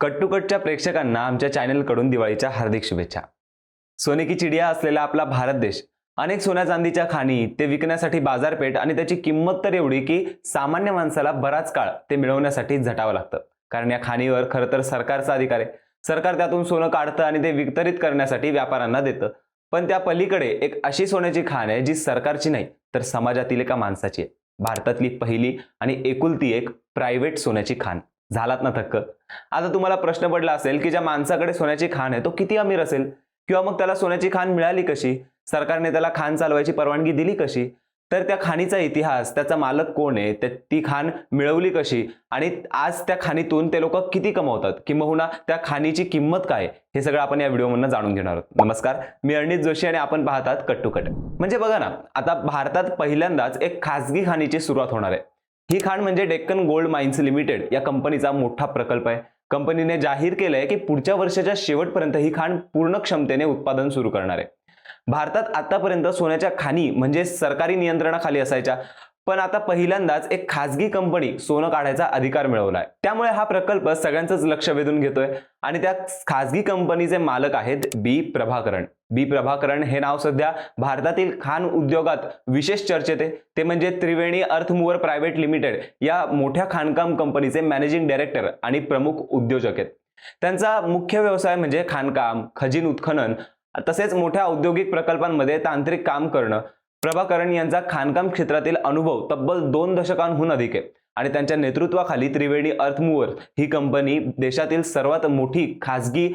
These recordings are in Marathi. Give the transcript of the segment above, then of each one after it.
कट्टुकटच्या प्रेक्षकांना आमच्या चॅनेलकडून दिवाळीच्या हार्दिक शुभेच्छा. सोने की चिडिया असलेला आपला भारत देश अनेक सोन्या चांदीच्या खाणी ते विकण्यासाठी बाजारपेठ आणि त्याची किंमत तर एवढी की सामान्य माणसाला बराच काळ ते मिळवण्यासाठी झटावं लागतं. कारण या खाणीवर खरं तर सरकारचा अधिकार आहे. सरकार त्यातून सोनं काढतं आणि ते वितरित करण्यासाठी व्यापाऱ्यांना देतं. पण त्या पलीकडे एक अशी सोन्याची खाण आहे जी सरकारची नाही तर समाजातील एका माणसाची आहे. भारतातली पहिली आणि एकुलती एक प्रायव्हेट सोन्याची खाण. झालात ना थक्क. आता तुम्हाला प्रश्न पडला असेल की ज्या माणसाकडे सोन्याची खाण आहे तो किती अमीर असेल? किंवा मग त्याला सोन्याची खाण मिळाली कशी? सरकारने त्याला खाण चालवायची परवानगी दिली कशी? तर त्या खाणीचा इतिहास त्याचा मालक कोण आहे? त्या- ती खाण मिळवली कशी? आणि आज त्या खाणीतून ते लोक किती कमवतात? किंबहुना त्या खाणीची किंमत काय हे सगळं आपण या व्हिडिओमधून जाणून घेणार आहोत. नमस्कार मी अरणित जोशी आणि आपण पाहतात कट. टुकट म्हणजे बघा ना आता भारतात पहिल्यांदाच एक खाजगी खाणीची सुरुवात होणार आहे. ही खाण म्हणजे डेक्कन गोल्ड माइन्स लिमिटेड या कंपनीचा मोठा प्रकल्प आहे. कंपनीने जाहीर केलंय की पुढच्या वर्षाच्या शेवटपर्यंत ही खाण पूर्ण क्षमतेने उत्पादन सुरू करणार आहे. भारतात आतापर्यंत सोन्याच्या खाणी म्हणजे सरकारी नियंत्रणाखाली असायच्या पण आता पहिल्यांदाच एक खाजगी कंपनी सोनं काढायचा अधिकार मिळवलाय. त्यामुळे हा प्रकल्प सगळ्यांचंच लक्ष वेधून घेतोय आणि त्या खाजगी कंपनीचे मालक आहेत बी प्रभाकरण. बी प्रभाकरण हे नाव सध्या भारतातील खाण उद्योगात विशेष चर्चेत आहे. ते म्हणजे त्रिवेणी अर्थमूवर प्रायव्हेट लिमिटेड या मोठ्या खाणकाम कंपनीचे मॅनेजिंग डायरेक्टर आणि प्रमुख उद्योजक आहेत. त्यांचा मुख्य व्यवसाय म्हणजे खाणकाम खजिन उत्खनन तसेच मोठ्या औद्योगिक प्रकल्पांमध्ये तांत्रिक काम करणं प्रभाकरण यांचा खाणकाम क्षेत्रातील अनुभव तब्बल दोन दशकांहून अधिक आहे. आणि त्यांच्या नेतृत्वाखाली त्रिवेणी अर्थमूवर ही कंपनी देशातील सर्वात मोठी खासगी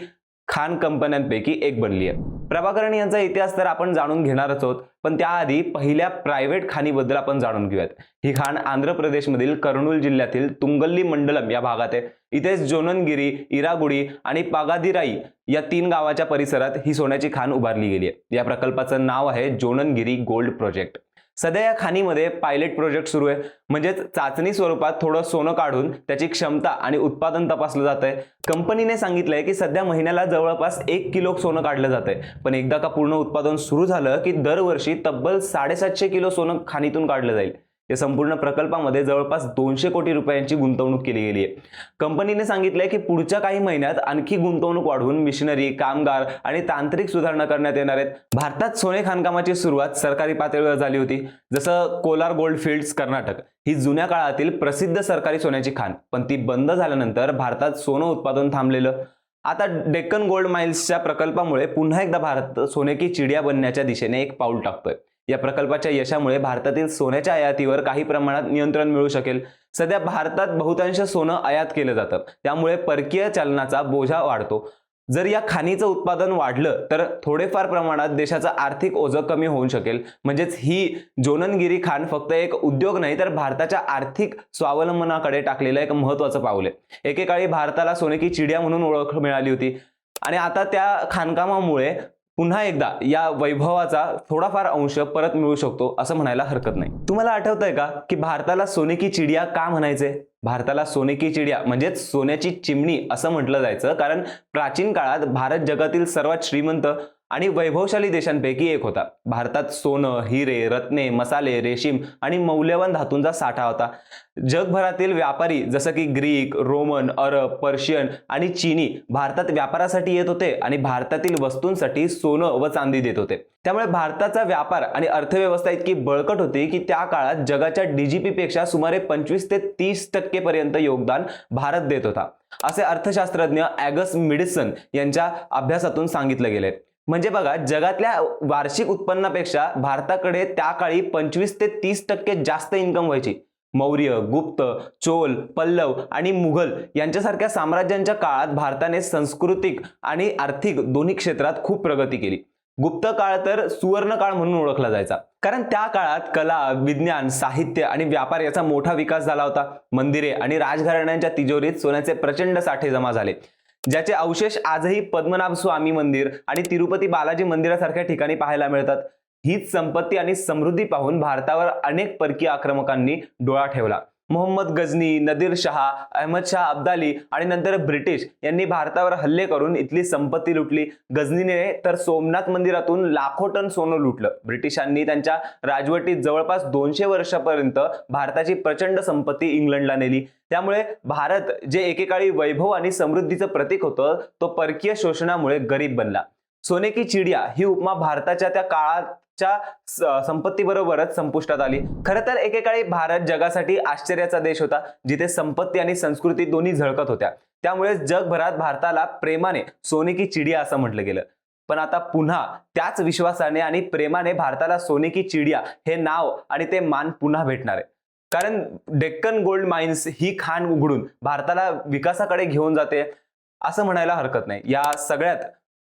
खाण कंपन्यांपैकी एक बनली आहे. प्रभाकरण यांचा इतिहास तर आपण जाणून घेणारच आहोत पण त्याआधी पहिल्या प्रायव्हेट खाणीबद्दल आपण जाणून घेऊयात. ही खाण आंध्र प्रदेशमधील कर्नूल जिल्ह्यातील तुंगल्ली मंडलम या भागात आहे. इथेच जोननगिरी इरागुडी आणि पागादिराई या तीन गावाच्या परिसरात ही सोन्याची खाण उभारली गेली आहे. या प्रकल्पाचं नाव आहे जोननगिरी गोल्ड प्रोजेक्ट. सध्या या खाणीमध्ये पायलट प्रोजेक्ट सुरू आहे. म्हणजेच चाचणी स्वरूपात थोडं सोनं काढून त्याची क्षमता आणि उत्पादन तपासलं जात आहे कंपनीने सांगितलंय की सध्या महिन्याला जवळपास एक किलो सोनं काढलं जात आहे पण एकदा का पूर्ण उत्पादन सुरू झालं की दरवर्षी तब्बल साडेसातशे किलो सोनं खाणीतून काढलं जाईल. या संपूर्ण प्रकल्पामध्ये जवळपास दोनशे कोटी रुपयांची गुंतवणूक केली गेली आहे. कंपनीने सांगितलंय की पुढच्या काही महिन्यात आणखी गुंतवणूक वाढवून मिशनरी कामगार आणि तांत्रिक सुधारणा करण्यात येणार आहेत. भारतात सोने खाणकामाची सुरुवात सरकारी पातळीवर झाली होती जसं कोलार गोल्ड फिल्ड्स कर्नाटक. ही जुन्या काळातील प्रसिद्ध सरकारी सोन्याची खाण पण ती बंद झाल्यानंतर भारतात सोनं उत्पादन थांबलेलं. आता डेक्कन गोल्ड माइल्सच्या प्रकल्पामुळे पुन्हा एकदा भारत सोने की चिडिया बनण्याच्या दिशेने एक पाऊल टाकतोय. या प्रकल्पाच्या यशामुळे भारतातील सोन्याच्या आयातीवर काही प्रमाणात नियंत्रण मिळू शकेल. सध्या भारतात बहुतांश सोनं आयात केलं जातं. त्यामुळे परकीय चलनाचा बोजा वाढतो. जर या खाणीचं उत्पादन वाढलं तर थोडेफार प्रमाणात देशाचं आर्थिक ओझं कमी होऊ शकेल. म्हणजेच ही जोननगिरी खाण फक्त एक उद्योग नाही तर भारताच्या आर्थिक स्वावलंबनाकडे टाकलेलं एक महत्वाचं पाऊल आहे. एकेकाळी भारताला सोने की चिडिया म्हणून ओळख मिळाली होती. आणि आता त्या खाणकामामुळे पुन्हा एकदा या वैभवाचा थोडाफार अंश परत मिळू शकतो असं म्हणायला हरकत नाही. तुम्हाला आठवतंय का की भारताला सोने की चिडिया का म्हणायचे? भारताला सोने की चिडिया म्हणजेच सोन्याची चिमणी असं म्हटलं जायचं कारण प्राचीन काळात भारत जगातील सर्वात श्रीमंत आणि वैभवशाली देशांपैकी एक होता. भारतात सोनं हिरे रत्ने मसाले रेशीम आणि मौल्यवान धातूंचा साठा होता. जगभरातील व्यापारी जसं की ग्रीक रोमन अरब पर्शियन आणि चीनी भारतात व्यापारासाठी येत होते आणि भारतातील वस्तूंसाठी सोनं व चांदी देत होते. त्यामुळे भारताचा व्यापार आणि अर्थव्यवस्था इतकी बळकट होती की त्या काळात जगाच्या डीजीपी पेक्षा सुमारे पंचवीस ते तीस टक्केपर्यंत योगदान भारत देत होता. असे अर्थशास्त्रज्ञ ॲगस मिडिसन यांच्या अभ्यासातून सांगितलं गेले म्हणजे बघा जगातल्या वार्षिक उत्पन्नापेक्षा भारताकडे त्या काळी पंचवीस ते तीस टक्के जास्त इन्कम व्हायची. मौर्य गुप्त चोल पल्लव आणि मुघल यांच्यासारख्या साम्राज्यांच्या काळात भारताने सांस्कृतिक आणि आर्थिक दोन्ही क्षेत्रात खूप प्रगती केली. गुप्त काळ तर सुवर्ण काळ म्हणून ओळखला जायचा. कारण त्या काळात कला विज्ञान साहित्य आणि व्यापार याचा मोठा विकास झाला होता. मंदिरे आणि राजघराण्यांच्या तिजोरीत सोन्याचे प्रचंड साठे जमा झाले. ज्याचे अवशेष आजही पद्मनाभ स्वामी मंदिर आणि तिरुपती बालाजी मंदिरासारख्या ठिकाणी पाहायला मिळतात. हीच संपत्ती आणि समृद्धी पाहून भारतावर अनेक परकीय आक्रमकांनी डोळा ठेवला. मोहम्मद गजनी नदीर शहा अहमद शाह अब्दाली आणि नंतर ब्रिटिश यांनी भारतावर हल्ले करून इथली संपत्ती लुटली. गजनीने तर सोमनाथ मंदिरातून लाखो टन सोनं लुटलं. ब्रिटिशांनी त्यांच्या राजवटीत जवळपास दोनशे वर्षापर्यंत भारताची प्रचंड संपत्ती इंग्लंडला नेली. त्यामुळे भारत जे एकेकाळी वैभव आणि समृद्धीचं प्रतीक होतं तो परकीय शोषणामुळे गरीब बनला. सोने की चिडिया ही उपमा भारताच्या त्या काळात स- संपत्तीबरोबरच संपुष्टात आली. खरं तर एकेकाळी भारत जगासाठी आश्चर्याचा देश होता जिथे संपत्ती आणि संस्कृती दोन्ही झळकत होत्या. त्यामुळे जगभरात भारताला प्रेमाने सोने की चिडिया असं म्हटलं गेलं. पण आता पुन्हा त्याच विश्वासाने आणि प्रेमाने भारताला सोने की चिडिया हे नाव आणि ते मान पुन्हा भेटणार आहे. कारण डेक्कन गोल्ड माइन्स ही खाण उघडून भारताला विकासाकडे घेऊन जाते असं म्हणायला हरकत नाही. या सगळ्यात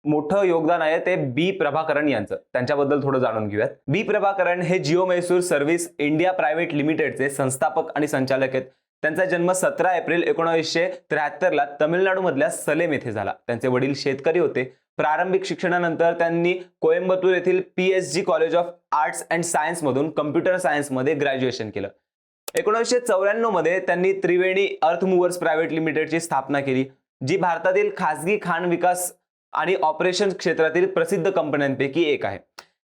मोठं योगदान आहे ते बी प्रभाकरण यांचं. त्यांच्याबद्दल थोडं जाणून घेऊयात. बी प्रभाकरण हे Geo Mysore service India private लिमिटेडचे संस्थापक आणि संचालक आहेत. त्यांचा जन्म सतरा एप्रिल एकोणीसशे त्र्याहत्तरला तमिळनाडूमधल्या सलेम येथे झाला. त्यांचे वडील शेतकरी होते. प्रारंभिक शिक्षणानंतर त्यांनी कोयंबतूर येथील PSG college of arts and science मधून कम्प्युटर सायन्समध्ये ग्रॅज्युएशन केलं. एकोणीसशे चौऱ्याण्णवमध्ये त्यांनी त्रिवेणी अर्थ मुव्हर्स प्रायव्हेट लिमिटेडची स्थापना केली जी भारतातील खासगी खाण विकास आणि ऑपरेशन क्षेत्रातील प्रसिद्ध कंपन्यांपैकी एक आहे.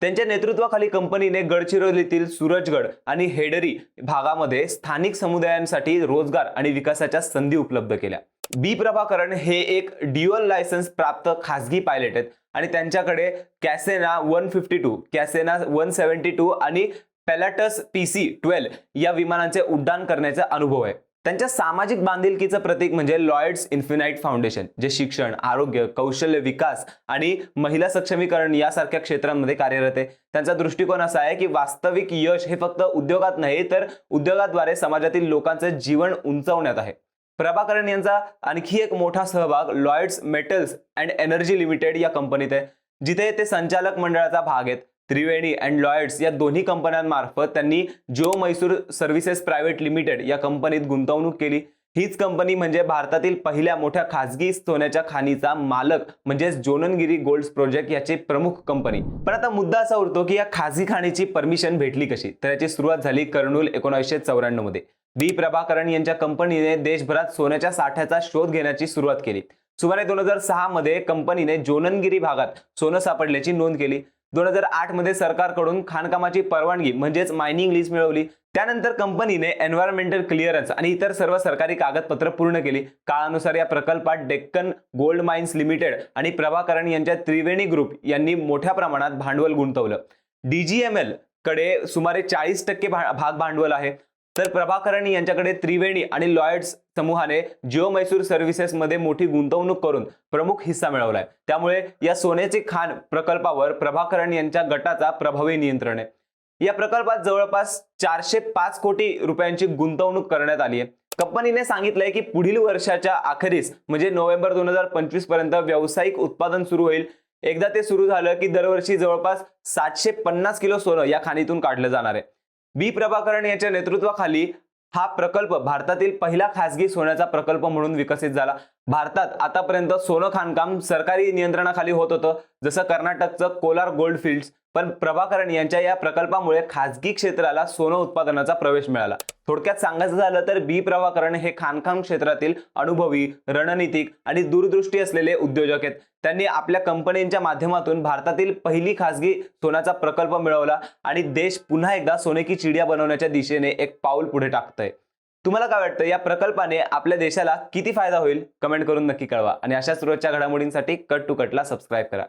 त्यांच्या नेतृत्वाखाली कंपनीने गडचिरोलीतील सूरजगड आणि हेडरी भागामध्ये स्थानिक समुदायांसाठी रोजगार आणि विकासाच्या संधी उपलब्ध केल्या. बी प्रभाकरण हे एक ड्युअल लायसन्स प्राप्त खासगी पायलट आहेत आणि त्यांच्याकडे Cessna one fifty two Cessna one seventy two आणि पॅलाटस पी सी ट्वेल्व या विमानांचे उड्डाण करण्याचा अनुभव आहे. त्यांच्या सामाजिक बांधिलकीचं प्रतीक म्हणजे लॉयड्स इन्फिनाईट फाउंडेशन जे शिक्षण आरोग्य कौशल्य विकास आणि महिला सक्षमीकरण यासारख्या क्षेत्रांमध्ये कार्यरत आहे. त्यांचा दृष्टिकोन असा आहे की वास्तविक यश हे फक्त उद्योगात नाही तर उद्योगाद्वारे समाजातील लोकांचं जीवन उंचावण्यात आहे. प्रभाकरण यांचा आणखी एक मोठा सहभाग Lloyds metals and energy limited या कंपनीत आहे जिथे ते संचालक मंडळाचा भाग आहेत. त्रिवेणी अँड लॉयड्स या दोन्ही कंपन्यांमार्फत त्यांनी Geo Mysore services private limited या कंपनीत गुंतवणूक केली. हीच कंपनी म्हणजे भारतातील पहिल्या मोठ्या खासगी सोन्याच्या खाणीचा मालक म्हणजेच जोननगिरी गोल्ड प्रोजेक्ट याची प्रमुख कंपनी. पण आता मुद्दा असा उरतो की या खासगी खाणीची परमिशन भेटली कशी? तर याची सुरुवात झाली कर्नूल एकोणीसशे चौऱ्याण्णवमध्ये. बी प्रभाकरण यांच्या कंपनीने देशभरात सोन्याच्या साठ्याचा शोध घेण्याची सुरुवात केली. सुमारे दोन हजार सहा मध्ये कंपनीने जोननगिरी भागात सोनं सापडल्याची नोंद केली. दोन हजार आठमध्ये सरकारकडून खाणकामाची परवानगी म्हणजेच मायनिंग लीज मिळवली. त्यानंतर कंपनीने एन्व्हायरमेंटल क्लिअरन्स आणि इतर सर्व सरकारी कागदपत्र पूर्ण केली. काळानुसार या प्रकल्पात डेक्कन गोल्ड माइन्स लिमिटेड आणि प्रभाकरण यांच्या त्रिवेणी ग्रुप यांनी मोठ्या प्रमाणात भांडवल गुंतवलं. डीजीएमएलकडे सुमारे चाळीस टक्के भा- भाग भांडवल आहे. तर प्रभाकरण यांच्याकडे त्रिवेणी आणि लॉयड्स समूहाने जिओ मैसूर सर्व्हिसेस मध्ये मोठी गुंतवणूक करून प्रमुख हिस्सा मिळवलाय. त्यामुळे या सोन्याचे खाण प्रकल्पावर प्रभाकरण यांच्या गटाचा प्रभावी नियंत्रण आहे. या प्रकल्पात जवळपास चारशे पाच कोटी रुपयांची गुंतवणूक करण्यात आली आहे. कंपनीने सांगितलंय की पुढील वर्षाच्या अखेरीस म्हणजे नोव्हेंबर दोन हजार पंचवीसपर्यंत व्यावसायिक उत्पादन सुरू होईल. एकदा ते सुरू झालं की दरवर्षी जवळपास सातशे पन्नास किलो सोनं या खाणीतून काढलं जाणार आहे. बी प्रभाकरण यांच्या नेतृत्वाखाली हा प्रकल्प भारतातील पहिला खासगी सोन्याचा प्रकल्प म्हणून विकसित झाला. भारतात आतापर्यंत सोनं खाणकाम सरकारी नियंत्रणाखाली होत होतं. जसं कर्नाटकचं कोलार गोल्ड फील्ड्स पण प्रभाकरण यांच्या या प्रकल्पामुळे खासगी क्षेत्राला सोनं उत्पादनाचा प्रवेश मिळाला. थोडक्यात सांगायचं झालं तर बी प्रभाकरण हे खाणकाम क्षेत्रातील अनुभवी रणनीतिक आणि दूरदृष्टी असलेले उद्योजक आहेत. त्यांनी आपल्या कंपन्यांच्या माध्यमातून भारतातील पहिली खासगी सोन्याचा प्रकल्प मिळवला आणि देश पुन्हा एकदा सोनेकी चिडिया बनवण्याच्या दिशेने एक पाऊल पुढे टाकतंय. तुम्हाला काय वाटतं या प्रकल्पाने आपल्या देशाला किती फायदा होईल? कमेंट करून नक्की कळवा. आणि अशाच रोजच्या घडामोडींसाठी कट टू कटला सबस्क्राईब करा.